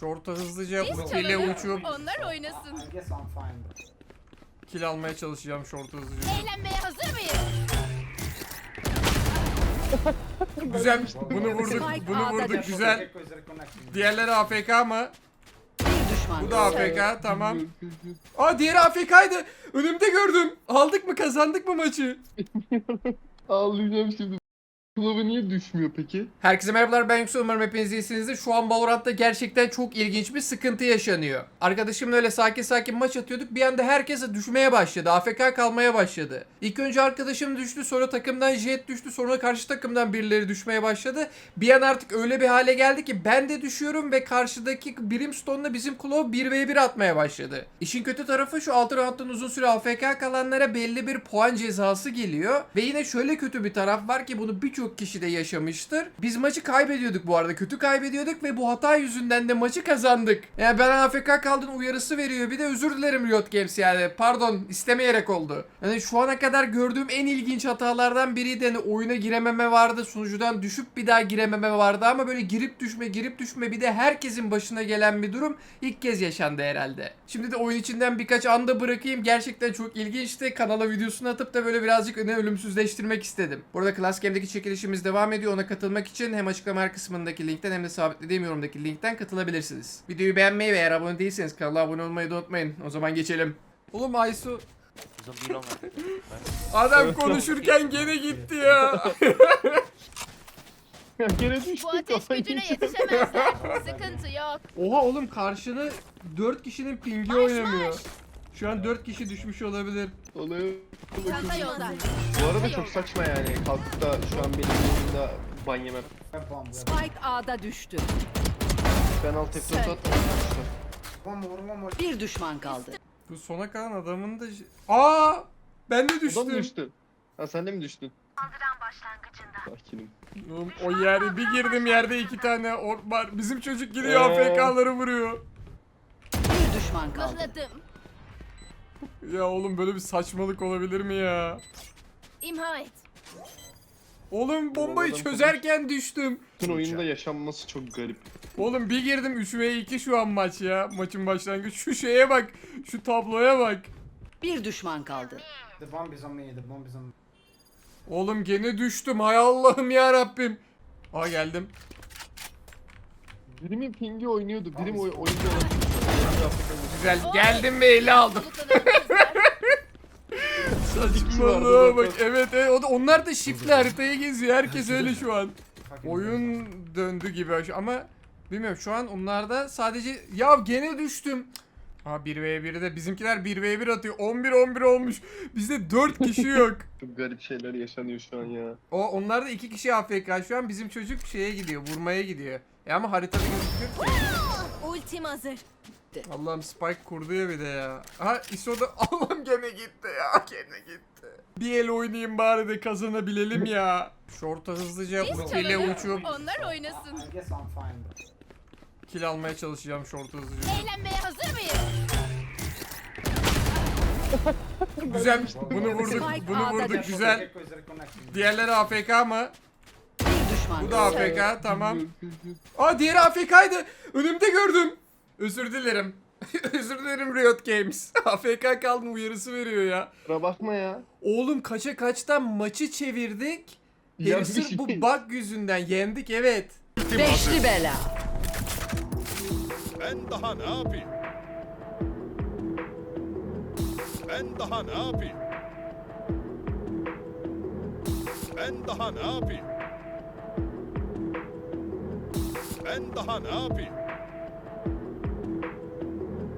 Şorta hızlıca Biz çalalım, uçup Onlar oynasın. I guess I'm fine. kill almaya çalışacağım şorta hızlıca. Eğlenmeye hazır mıyız? Güzel. Bunu vurduk. Spike Bunu A'da vurduk. düştü. Güzel. Echo is reconnecting. Diğerleri AFK mı? Bir düşman Bu da. AFK. Tamam. Aa diğeri AFK'ydı. Önümde gördüm. Aldık mı kazandık mı maçı? Ağlayacağım şimdi. Kılavı niye düşmüyor peki? Herkese merhabalar ben Yüksel umarım hepiniz iyisinizdir. Şu an Valorant'ta gerçekten çok ilginç bir sıkıntı yaşanıyor. Arkadaşımla öyle sakin sakin maç atıyorduk. Bir anda herkes düşmeye başladı. AFK kalmaya başladı. İlk önce arkadaşım düştü sonra takımdan Jet düştü sonra karşı takımdan birileri düşmeye başladı. Bir an artık öyle bir hale geldi ki ben de düşüyorum ve karşıdaki Brimstone'la bizim Claw 1v1 atmaya başladı. İşin kötü tarafı şu 6 round'dan uzun süre AFK kalanlara belli bir puan cezası geliyor. Ve yine şöyle kötü bir taraf var ki bunu birçok kişi de yaşamıştır. Biz maçı kaybediyorduk bu arada. Kötü kaybediyorduk ve bu hata yüzünden de maçı kazandık. Yani ben AFK kaldın uyarısı veriyor. Bir de özür dilerim Riot Games yani. Pardon istemeyerek oldu. Yani şu ana kadar gördüğüm en ilginç hatalardan biriydi. Hani oyuna girememe vardı. Sunucudan düşüp bir daha girememe vardı. Ama böyle girip düşme girip düşme bir de herkesin başına gelen bir durum ilk kez yaşandı herhalde. Şimdi de oyun içinden birkaç anda bırakayım. Gerçekten çok ilginçti. Kanala videosunu atıp da böyle birazcık öne ölümsüzleştirmek istedim. Burada Class Game'deki çekilişimiz devam ediyor. Ona katılmak için hem açıklama kısmındaki linkten hem de sabitlediğim yorumdaki linkten katılabilirsiniz. Videoyu beğenmeyi ve eğer abone değilseniz kanala abone olmayı da unutmayın. O zaman geçelim. Oğlum Aysu adam konuşurken gene gitti ya. Ya gene düştük. Bu ateş kafayı gücüne yetişemezler. Sıkıntı yok. Oha oğlum karşını 4 kişinin pingi oynamıyor. marş. Şu an 4 kişi düşmüş olabilir. Olaya Çanta yolda. Bu arada çok saçma yani. Kalkıp da şu an benim yanımda ban yemem. Spike A'da düştü. Ben alt F4 Sen- atmadım. One more, one more. Bir düşman kaldı. Bu sona kalan adamın da... Aa! Ben de Adam düştüm. düştü. Ha sen de mi düştün? Sakinim. Oğlum, o yer bir girdim yerde iki tane ork var. Bizim çocuk gidiyor Ee. AFK'ları vuruyor. Bir düşman kaldı. Mıhladım. Ya oğlum böyle bir saçmalık olabilir mi ya? İmha et. Oğlum bombayı adam çözerken düştüm. Bütün oyunda yaşanması çok garip. Oğlum bir girdim 3 ve 2 şu an maç ya. Maçın başlangıcı. Şu şeye bak. Şu tabloya bak. Bir düşman kaldı. The bomb is on me. The bomb is on me. Oğlum gene düştüm. Hay Allah'ım ya Rabbim. Aa geldim. Birimin pingi oynuyordu. Birim oy oyuncu olabilir. Güzel. Geldim ve eli aldım. Saçmalığa bak. Evet, evet. O da, onlar da shift'le haritayı geziyor. Herkes öyle şu an. Oyun döndü gibi ama bilmiyorum şu an onlarda sadece ya gene düştüm. Ha 1v1'de bizimkiler 1v1 atıyor. 11 11 olmuş. Bizde 4 kişi yok. Çok garip şeyler yaşanıyor şu an ya. O onlarda 2 kişi AFK. Şu an bizim çocuk şeye gidiyor, vurmaya gidiyor. E ama haritada gözüküyor ki. Ultim hazır. Allah'ım Spike kurdu ya bir de ya. Ha ISO da Allah'ım gene gitti ya. Gene gitti. Bir el oynayayım bari de kazanabilelim ya. Şorta hızlıca Biz çalalım. uçup Onlar oynasın. I guess I'm fine. kill almaya çalışacağım şorta hızlıca. Eğlenmeye hazır mıyız? Güzel. Bunu vurduk. Spike Bunu A'da vurduk. Güzel. Diğerleri AFK mı? Bir düşman Bu da. AFK. Tamam. Aa diğeri AFK'ydı. Önümde gördüm. Özür dilerim. Özür dilerim Riot Games. AFK kaldın uyarısı veriyor ya. Kusura bakma ya. Oğlum kaça kaçtan maçı çevirdik. Herif Yendik. sırf bu bug yüzünden yendik evet. Beşli bela. Ben daha ne yapayım? Ben daha ne yapayım? Ben daha ne yapayım? Ben daha ne yapayım?